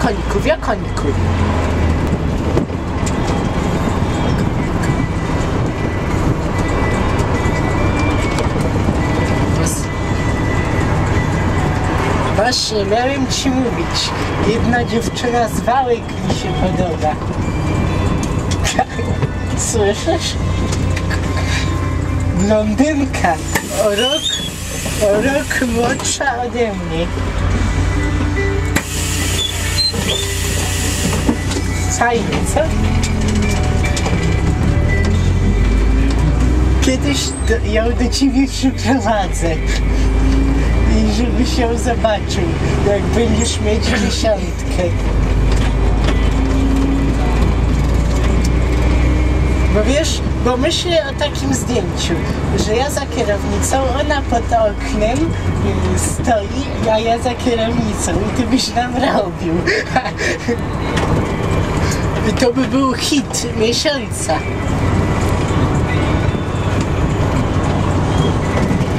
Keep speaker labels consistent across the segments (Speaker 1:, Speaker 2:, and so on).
Speaker 1: Wiakoniku, wiakoniku. Wos- Właśnie, miałem ci mówić. Jedna dziewczyna z Wałek mi się podoba. Słyszysz? Blondynka. O rok, o rok młodsza ode mnie. Kiedyś ją do ciebie przyprowadzę. I żebyś ją zobaczył, jak będziesz mieć dziesiątkę. Bo wiesz, bo myślę o takim zdjęciu, że ja za kierownicą, ona pod oknem y, stoi, a ja za kierownicą i ty byś nam robił. I to by był hit miesiąca.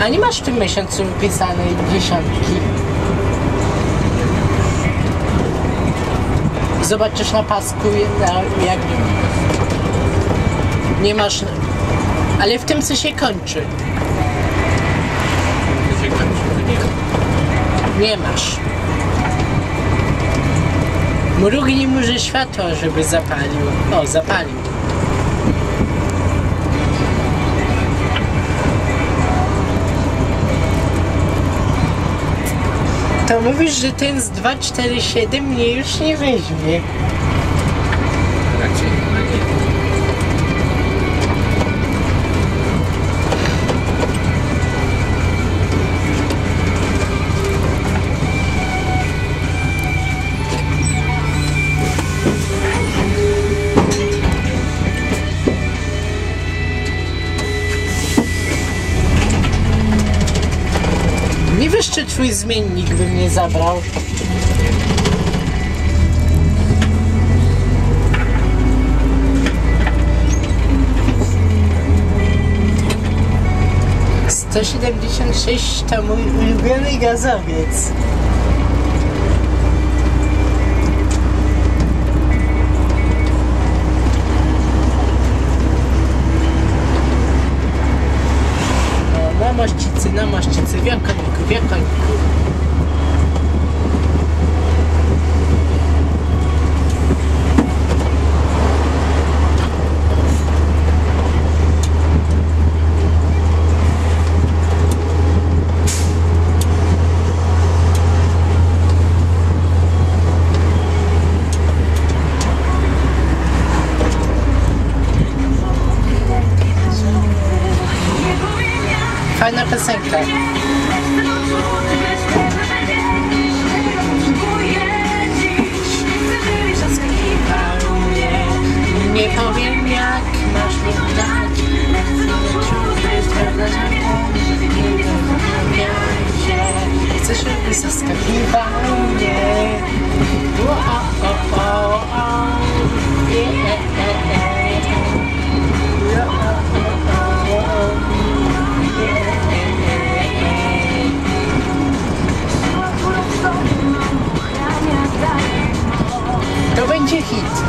Speaker 1: A nie masz w tym miesiącu wypisanej dziesiątki? Zobaczysz na pasku, jak nie masz... Ale w tym, co się kończy.
Speaker 2: To się kończy, to nie.
Speaker 1: Nie masz. Mrugnij mu, że światło, żeby zapalił. O, zapalił. To mówisz, że ten z 247 mnie już nie weźmie.
Speaker 2: Raczej nie.
Speaker 1: Nie wiesz, czy twój zmiennik by mnie zabrał. Sto siedemdziesiąt to mój ulubiony gazowiec. O, na mościcy, na mościcy, wielkoniku, wielkoniku. Fajna piosenka. Nie powiem jak masz wyglądać Chcę, żeby zaskakiwał mnie o, o, o, o, o. Yeah. To będzie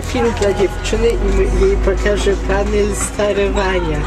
Speaker 1: Film dla dziewczyny i jej pokażę panel sterowania.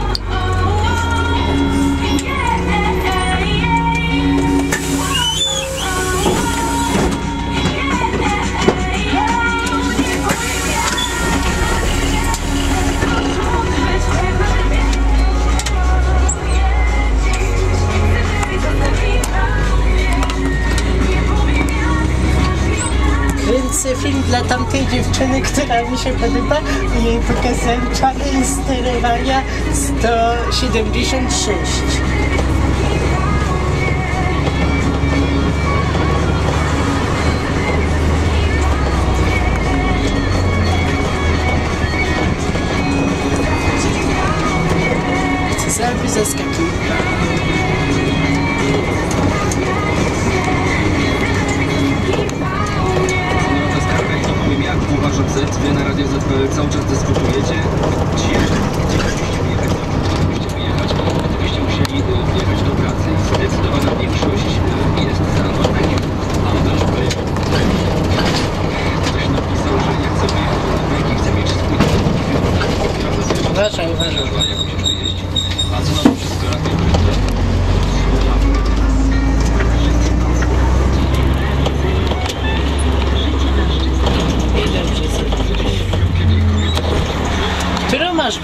Speaker 1: pokazuję film dla tamtej dziewczyny, która mi się podoba i jej pokazałem czarne sterowania 176.
Speaker 3: Z, wy na Radio ZPL cały czas dyskutujecie?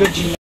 Speaker 1: good genetics.